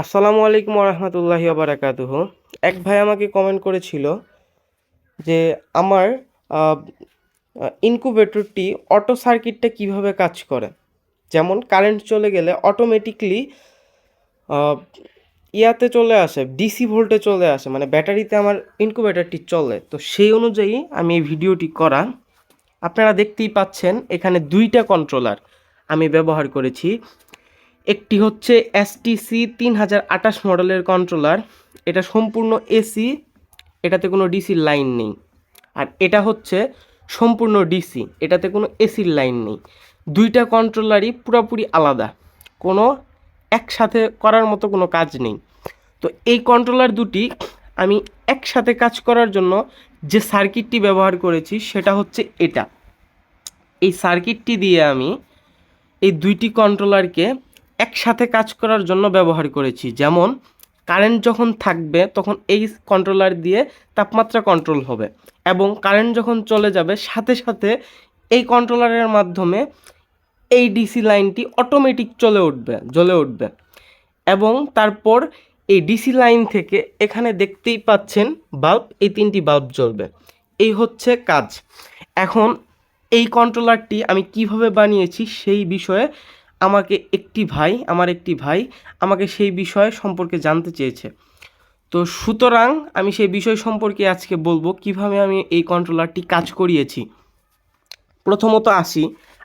আসসালামু আলাইকুম রহমতুল্লাহি বারাকাতুহ এক ভাই আমাকে কমেন্ট করেছিল যে আমার ইনকুবেটরটি অটো সার্কিটটা কীভাবে কাজ করে? যেমন কারেন্ট চলে গেলে অটোমেটিকলি ইয়াতে চলে আসে ডিসি ভোল্টে চলে আসে মানে ব্যাটারিতে আমার ইনকুবেটরটি চলে। তো সেই অনুযায়ী আমি এই ভিডিওটি করা। আপনারা দেখতেই পাচ্ছেন, এখানে দুইটা কন্ট্রোলার আমি ব্যবহার করেছি। একটি হচ্ছে এসটিসি তিন হাজার আঠাশ মডেলের কন্ট্রোলার এটা সম্পূর্ণ এসি এটাতে কোনো ডিসির লাইন নেই। আর এটা হচ্ছে সম্পূর্ণ ডিসি এটাতে কোনো এসির লাইন নেই। দুইটা কন্ট্রোলারই পুরোপুরি আলাদা, কোনো একসাথে করার মতো কোনো কাজ নেই। তো এই কন্ট্রোলার দুটি আমি একসাথে কাজ করার জন্য যে সার্কিটটি ব্যবহার করেছি, সেটা হচ্ছে এটা। এই সার্কিটটি দিয়ে আমি এই দুইটি কন্ট্রোলারকে একসাথে কাজ করার জন্য ব্যবহার করেছি। যেমন কারেন্ট যখন থাকবে, তখন এই কন্ট্রোলার দিয়ে তাপমাত্রা কন্ট্রোল হবে এবং কারেন্ট যখন চলে যাবে, সাথে সাথে এই কন্ট্রোলারের মাধ্যমে এই ডিসি লাইনটি অটোমেটিক চলে উঠবে, জ্বলে উঠবে এবং তারপর এই ডিসি লাইন থেকে এখানে দেখতেই পাচ্ছেন বাল্ব এই তিনটি বাল্ব জ্বলবে। এই হচ্ছে কাজ। এখন এই কন্ট্রোলারটি আমি কীভাবে বানিয়েছি সেই বিষয়ে আমাকে একটি ভাই, আমার একটি ভাই আমাকে সেই বিষয় সম্পর্কে জানতে চেয়েছে। তো সুতরাং আমি সেই বিষয় সম্পর্কে আজকে বলব, কীভাবে আমি এই কন্ট্রোলারটি কাজ করিয়েছি। প্রথমত আসি,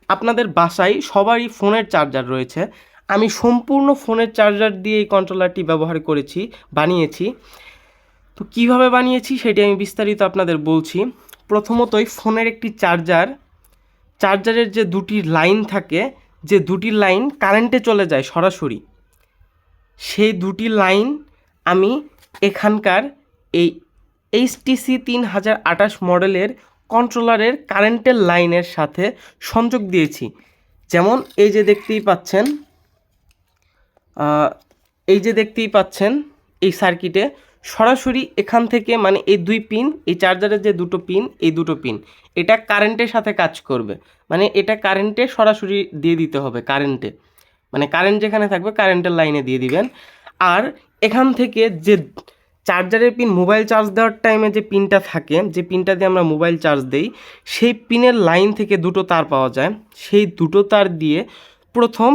আপনাদের বাসায় সবারই ফোনের চার্জার রয়েছে। আমি সম্পূর্ণ ফোনের চার্জার দিয়ে এই কন্ট্রোলারটি ব্যবহার করেছি, বানিয়েছি। তো কীভাবে বানিয়েছি সেটি আমি বিস্তারিত আপনাদের বলছি। প্রথমতই ফোনের একটি চার্জার চার্জারের যে দুটি লাইন থাকে যে দুটি লাইন কারেন্টে চলে যায় সরাসরি, সেই দুটি লাইন আমি এখানকার এই এইচটিসি তিন হাজার আঠাশ মডেলের কন্ট্রোলারের কারেন্টের লাইনের সাথে সংযোগ দিয়েছি। যেমন এই যে দেখতেই পাচ্ছেন এই যে দেখতেই পাচ্ছেন এই সার্কিটে সরাসরি এখান থেকে মানে এই দুই পিন, এই চার্জারের যে দুটো পিন, এই দুটো পিন, এটা কারেন্টের সাথে কাজ করবে। মানে এটা কারেন্টে সরাসরি দিয়ে দিতে হবে কারেন্টে। মানে কারেন্ট যেখানে থাকবে কারেন্টের লাইনে দিয়ে দিবেন। আর এখান থেকে যে চার্জারের পিন, মোবাইল চার্জ দেওয়ার টাইমে যে পিনটা থাকে, যে পিনটা দিয়ে আমরা মোবাইল চার্জ দেই, সেই পিনের লাইন থেকে দুটো তার পাওয়া যায়। সেই দুটো তার দিয়ে প্রথম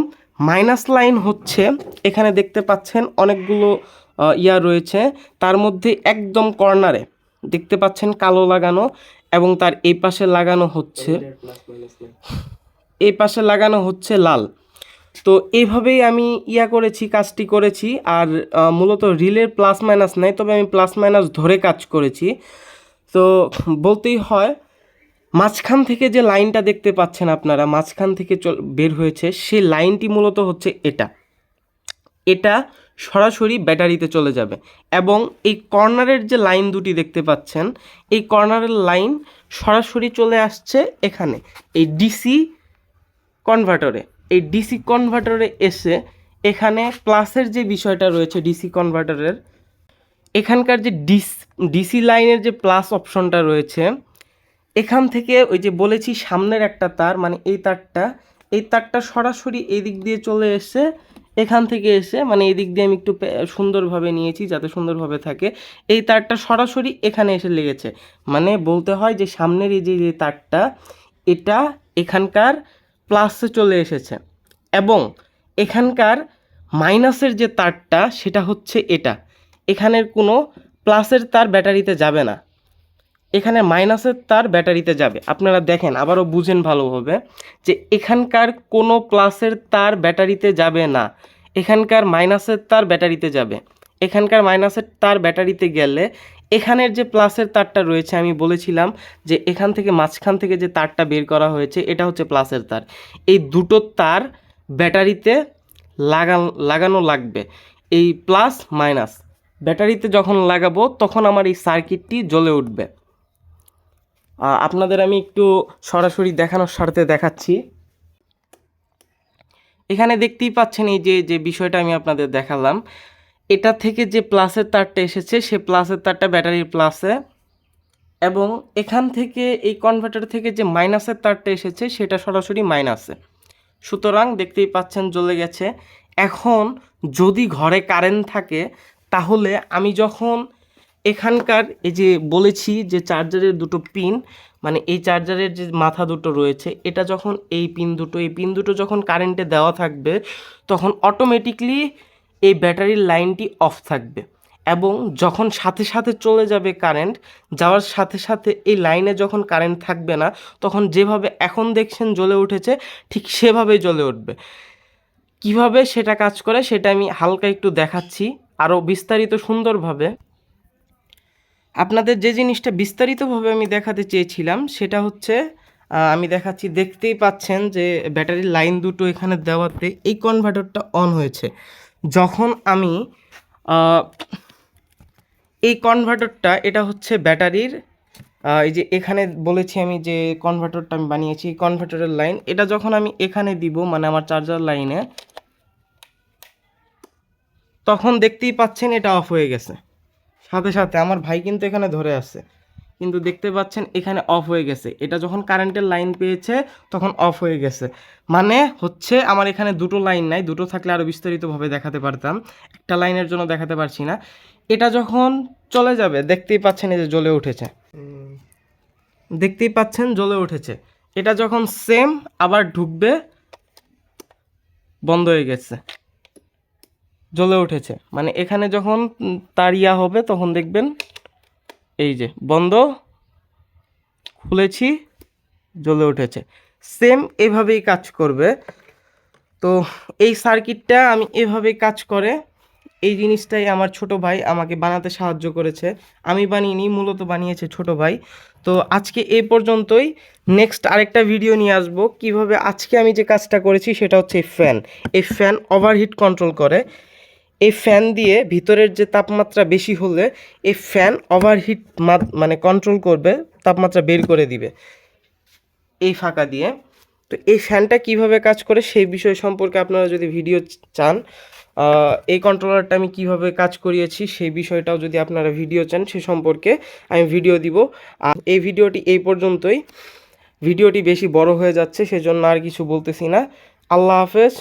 মাইনাস লাইন হচ্ছে, এখানে দেখতে পাচ্ছেন অনেকগুলো ইয়া রয়েছে। তার মধ্যে একদম কর্নারে দেখতে পাচ্ছেন কালো লাগানো এবং তার এই পাশে লাগানো হচ্ছে এই পাশে লাগানো হচ্ছে লাল। তো এইভাবেই আমি ইয়া করেছি কাজটি করেছি আর মূলত রিলের প্লাস মাইনাস নাই তবে আমি প্লাস মাইনাস ধরে কাজ করেছি। তো বলতেই হয় মাঝখান থেকে যে লাইনটা দেখতে পাচ্ছেন আপনারা মাঝখান থেকে চল বের হয়েছে সেই লাইনটি মূলত হচ্ছে এটা। এটা সরাসরি ব্যাটারিতে চলে যাবে। এবং এই কর্নারের যে লাইন দুটি দেখতে পাচ্ছেন, এই কর্নারের লাইন সরাসরি চলে আসছে এখানে, এই ডিসি কনভার্টারে এই ডিসি কনভার্টারে এসে এখানে প্লাসের যে বিষয়টা রয়েছে ডিসি কনভার্টারের এখানকার যে ডিস ডিসি লাইনের যে প্লাস অপশনটা রয়েছে, এখান থেকে ওই যে বলেছি সামনের একটা তার মানে এই তারটা এই তারটা সরাসরি এই দিক দিয়ে চলে এসে এখান থেকে এসে মানে এই দিক দিয়ে আমি একটু সুন্দরভাবে নিয়েছি যাতে সুন্দরভাবে থাকে। এই তারটা সরাসরি এখানে এসে লেগেছে। মানে বলতে হয় যে সামনের এই যে তারটা, এটা এখানকার প্লাসে চলে এসেছে। এবং এখানকার মাইনাসের যে তারটা, সেটা হচ্ছে এটা। এখানের কোনো প্লাসের তার ব্যাটারিতে যাবে না। এখানে মাইনাসের তার ব্যাটারিতে যাবে। আপনারা দেখেন, আবারও বুঝেন ভালোভাবে যে এখানকার কোনো প্লাসের তার ব্যাটারিতে যাবে না। এখানকার মাইনাসের তার ব্যাটারিতে যাবে। এখানকার মাইনাসের তার ব্যাটারিতে গেলে এখানের যে প্লাসের তারটা রয়েছে, আমি বলেছিলাম যে এখান থেকে মাঝখান থেকে যে তারটা বের করা হয়েছে, এটা হচ্ছে প্লাসের তার। এই দুটো তার ব্যাটারিতে লাগান, লাগানো লাগবে। এই প্লাস মাইনাস ব্যাটারিতে যখন লাগাবো, তখন আমার এই সার্কিটটি জ্বলে উঠবে। আপনাদের আমি একটু সরাসরি দেখানোর স্বার্থে দেখাচ্ছি। এখানে দেখতেই পাচ্ছেন এই যে যে বিষয়টা আমি আপনাদের দেখালাম। এটা থেকে যে প্লাসের তারটা এসেছে, সে প্লাসের তারটা ব্যাটারির প্লাসে। এবং এখান থেকে এই কনভার্টার থেকে যে মাইনাসের তারটা এসেছে, সেটা সরাসরি মাইনাসে সুতরাং দেখতেই পাচ্ছেন জ্বলে গেছে। এখন যদি ঘরে কারেন্ট থাকে, তাহলে আমি যখন এখানকার এই যে বলেছি যে চার্জারের দুটো পিন মানে এই চার্জারের যে মাথা দুটো রয়েছে, এটা যখন এই পিন দুটো, এই পিন দুটো যখন কারেন্টে দেওয়া থাকবে, তখন অটোমেটিকলি এই ব্যাটারির লাইনটি অফ থাকবে। এবং যখন সাথে সাথে চলে যাবে কারেন্ট, যাওয়ার সাথে সাথে এই লাইনে যখন কারেন্ট থাকবে না, তখন যেভাবে এখন দেখছেন জ্বলে উঠেছে, ঠিক সেভাবেই জ্বলে উঠবে। কীভাবে সেটা কাজ করে, সেটা আমি হালকা একটু দেখাচ্ছি আরও বিস্তারিত সুন্দরভাবে। আপনাদের যে জিনিসটা বিস্তারিতভাবে আমি দেখাতে চেয়েছিলাম, সেটা হচ্ছে আমি দেখাচ্ছি, দেখতেই পাচ্ছেন যে ব্যাটারির লাইন দুটো এখানে দেওয়াতে এই কনভার্টারটা অন হয়েছে। যখন আমি এই কনভার্টারটা এটা হচ্ছে ব্যাটারির এই যে এখানে বলেছি আমি যে কনভার্টারটা আমি বানিয়েছি, এই কনভার্টারের লাইন, এটা যখন আমি এখানে দিব মানে আমার চার্জার লাইনে তখন দেখতেই পাচ্ছেন এটা অফ হয়ে গেছে। সাথে সাথে আমার ভাই কিন্তু এখানে ধরে আছে। কিন্তু দেখতে পাচ্ছেন এখানে অফ হয়ে গেছে। এটা যখন কারেন্টের লাইন পেয়েছে, তখন অফ হয়ে গেছে। মানে হচ্ছে আমার এখানে দুটো লাইন নাই, দুটো থাকলে আরও বিস্তারিতভাবে দেখাতে পারতাম। একটা লাইনের জন্য দেখাতে পারছি না। এটা যখন চলে যাবে, দেখতেই পাচ্ছেন এই যে জ্বলে উঠেছে। দেখতেই পাচ্ছেন জ্বলে উঠেছে। এটা যখন সেম আবার ঢুকবে, বন্ধ হয়ে গেছে। জ্বলে উঠেছে। মানে এখানে যখন উম, তার ইয়া হবে তখন দেখবেন এই যে বন্ধ খুলেছি জ্বলে উঠেছে। সেম এভাবেই কাজ করবে। তো এই সার্কিটটা আমি এভাবেই কাজ করে এই জিনিসটাই আমার ছোট ভাই আমাকে বানাতে সাহায্য করেছে। আমি বানিয়েনি মূলত বানিয়েছে ছোট ভাই। তো আজকে এই পর্যন্তই। নেক্সট আরেকটা ভিডিও নিয়ে আসব। কীভাবে আজকে আমি যে কাজটা করেছি সেটা হচ্ছে ফ্যান এই ফ্যান ওভারহিট কন্ট্রোল করে। এই ফ্যান দিয়ে ভিতরের যে তাপমাত্রা বেশি হলে এই ফ্যান ওভারহিট মানে কন্ট্রোল করবে, তাপমাত্রা বের করে দিবে। এই ফাঁকা দিয়ে। তো এই ফ্যানটা কীভাবে কাজ করে সেই বিষয় সম্পর্কে আপনারা যদি ভিডিও চান এই কন্ট্রোলারটা আমি কীভাবে কাজ করিয়েছি সেই বিষয়টাও যদি আপনারা ভিডিও চান, সে সম্পর্কে আমি ভিডিও দিব। আর এই ভিডিওটি এই পর্যন্তই। ভিডিওটি বেশি বড় হয়ে যাচ্ছে, সেজন্য আর কিছু বলতেছি না। আল্লাহ হাফেজ।